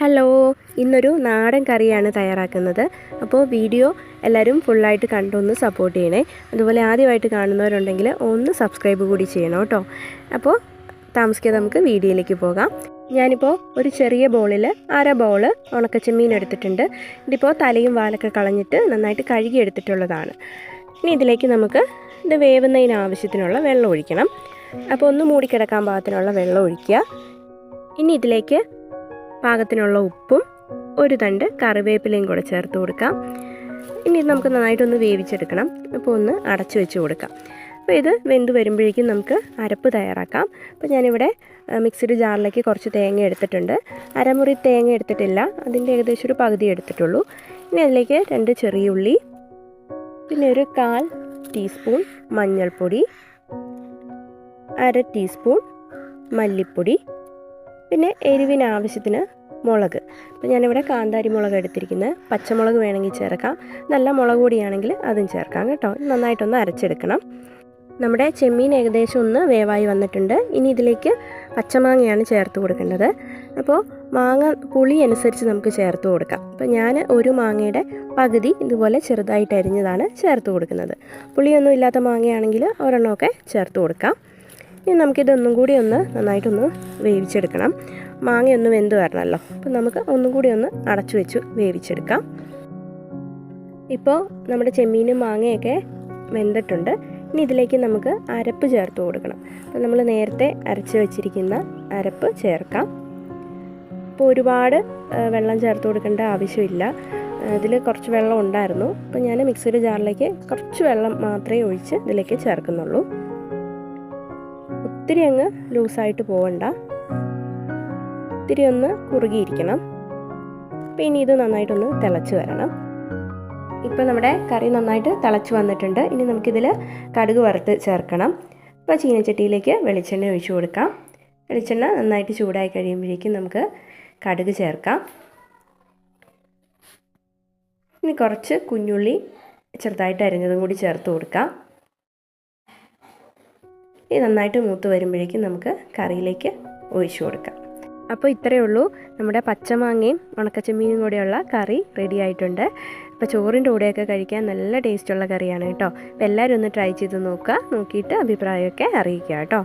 Hello ഇന്നൊരു നാടൻ കറിയാണ് തയ്യാറാക്കുന്നത്. അപ്പോൾ വീഡിയോ എല്ലാവരും ഫുള്ളായിട്ട് കണ്ടൊന്ന് സപ്പോർട്ട് ചെയ്യണേ. അതുപോലെ ആദ്യമായിട്ട് കാണുന്നവരുണ്ടെങ്കിൽ ഒന്ന് സബ്സ്ക്രൈബ് കൂടി ചെയ്യണം കേട്ടോ. അപ്പോൾ താമസിക്കാതെ നമുക്ക് വീഡിയോയിലേക്ക് പോകാം. ഞാനിപ്പോൾ ഒരു ചെറിയ ബോളിൽ അര ബൗൾ ഉണക്കച്ചെമ്മീൻ എടുത്തിട്ടുണ്ട്. ഇതിപ്പോൾ തലയും വാലൊക്കെ കളഞ്ഞിട്ട് നന്നായിട്ട് കഴുകി എടുത്തിട്ടുള്ളതാണ്. ഇനി ഇതിലേക്ക് നമുക്ക് ഇത് വേവുന്നതിന് ആവശ്യത്തിനുള്ള വെള്ളം ഒഴിക്കണം. അപ്പോൾ ഒന്ന് മൂടിക്കിടക്കാൻ പാകത്തിനുള്ള വെള്ളം ഒഴിക്കുക. ഇനി ഇതിലേക്ക് പാകത്തിനുള്ള ഉപ്പും ഒരു തണ്ട് കറിവേപ്പിലയും കൂടെ ചേർത്ത് കൊടുക്കാം. ഇനി ഇത് നമുക്ക് നന്നായിട്ടൊന്ന് വേവിച്ചെടുക്കണം. അപ്പോൾ ഒന്ന് അടച്ചു വെച്ച് കൊടുക്കാം. അപ്പോൾ ഇത് വെന്ത് വരുമ്പോഴേക്കും നമുക്ക് അരപ്പ് തയ്യാറാക്കാം. അപ്പോൾ ഞാനിവിടെ മിക്സിഡ് ജാറിലേക്ക് കുറച്ച് തേങ്ങ എടുത്തിട്ടുണ്ട്. അരമുറി തേങ്ങ എടുത്തിട്ടില്ല. അതിന്റെ ഏകദേശം ഒരു പകുതി എടുത്തിട്ടുള്ളൂ. ഇനി അതിലേക്ക് രണ്ട് ചെറിയ ഉള്ളി പിന്നെ ഒരു കാൽ ടീസ്പൂൺ മഞ്ഞൾപ്പൊടി അര ടീസ്പൂൺ മല്ലിപ്പൊടി പിന്നെ എരിവിന് ആവശ്യത്തിന് മുളക്. അപ്പോൾ ഞാനിവിടെ കാന്താരി മുളക് എടുത്തിരിക്കുന്നത് പച്ചമുളക് വേണമെങ്കിൽ ചേർക്കാം. നല്ല മുളക് പൊടിയാണെങ്കിൽ അതും ചേർക്കാം കേട്ടോ. നന്നായിട്ടൊന്ന് അരച്ചെടുക്കണം. നമ്മുടെ ചെമ്മീൻ ഏകദേശം ഒന്ന് വേവായി വന്നിട്ടുണ്ട്. ഇനി ഇതിലേക്ക് പച്ചമാങ്ങയാണ് ചേർത്ത് കൊടുക്കേണ്ടത്. അപ്പോൾ മാങ്ങ പുളി അനുസരിച്ച് നമുക്ക് ചേർത്ത് കൊടുക്കാം. അപ്പോൾ ഞാൻ ഒരു മാങ്ങയുടെ പകുതി ഇതുപോലെ ചെറുതായിട്ട് അരിഞ്ഞതാണ് ചേർത്ത് കൊടുക്കുന്നത്. പുളിയൊന്നും ഇല്ലാത്ത മാങ്ങയാണെങ്കിൽ ഒരെണ്ണമൊക്കെ ചേർത്ത് കൊടുക്കാം. ഇനി നമുക്കിതൊന്നും കൂടി ഒന്ന് നന്നായിട്ടൊന്ന് വേവിച്ചെടുക്കണം. മാങ്ങയൊന്ന് വെന്ത് വരണമല്ലോ. അപ്പം നമുക്ക് ഒന്നും കൂടി ഒന്ന് അടച്ചു വെച്ച് വേവിച്ചെടുക്കാം. ഇപ്പോൾ നമ്മുടെ ചെമ്മീനും മാങ്ങയൊക്കെ വെന്തിട്ടുണ്ട്. ഇനി ഇതിലേക്ക് നമുക്ക് അരപ്പ് ചേർത്ത് കൊടുക്കണം. അപ്പോൾ നമ്മൾ നേരത്തെ അരച്ച് വെച്ചിരിക്കുന്ന അരപ്പ് ചേർക്കാം. അപ്പോൾ ഒരുപാട് വെള്ളം ചേർത്ത് കൊടുക്കേണ്ട ആവശ്യമില്ല. ഇതിൽ കുറച്ച് വെള്ളം ഉണ്ടായിരുന്നു. അപ്പോൾ ഞാൻ മിക്സിയുടെ ജാറിലേക്ക് കുറച്ച് വെള്ളം മാത്രമേ ഒഴിച്ച് ഇതിലേക്ക് ചേർക്കുന്നുള്ളൂ. ഒത്തിരി അങ്ങ് ലൂസായിട്ട് പോകണ്ട ഒത്തിരി ഒന്ന് കുറുകിയിരിക്കണം. അപ്പോൾ ഇനി ഇത് നന്നായിട്ടൊന്ന് തിളച്ച് വരണം. ഇപ്പോൾ നമ്മുടെ കറി നന്നായിട്ട് തിളച്ച് വന്നിട്ടുണ്ട്. ഇനി നമുക്കിതിൽ കടുക് വറുത്ത് ചേർക്കണം. അപ്പോൾ ചീനച്ചട്ടിയിലേക്ക് വെളിച്ചെണ്ണ ഒഴിച്ചു കൊടുക്കാം. വെളിച്ചെണ്ണ നന്നായിട്ട് ചൂടായി കഴിയുമ്പോഴേക്കും നമുക്ക് കടുക് ചേർക്കാം. ഇനി കുറച്ച് കുഞ്ഞുള്ളി ചെറുതായിട്ട് അരിഞ്ഞതും കൂടി ചേർത്ത് കൊടുക്കാം. ഇത് നന്നായിട്ട് മൂത്ത് വരുമ്പോഴേക്കും നമുക്ക് കറിയിലേക്ക് ഒഴിച്ചു കൊടുക്കാം. അപ്പോൾ ഇത്രയേ ഉള്ളൂ. നമ്മുടെ പച്ചമാങ്ങയും ഉണക്കച്ചമ്മീനും കൂടെയുള്ള കറി റെഡി ആയിട്ടുണ്ട്. അപ്പോൾ ചോറിന്റെ കൂടെയൊക്കെ കഴിക്കാൻ നല്ല ടേസ്റ്റുള്ള കറിയാണ് കേട്ടോ. അപ്പോൾ എല്ലാവരും ഒന്ന് ട്രൈ ചെയ്ത് നോക്കുക. നോക്കിയിട്ട് അഭിപ്രായമൊക്കെ അറിയിക്കുക കേട്ടോ.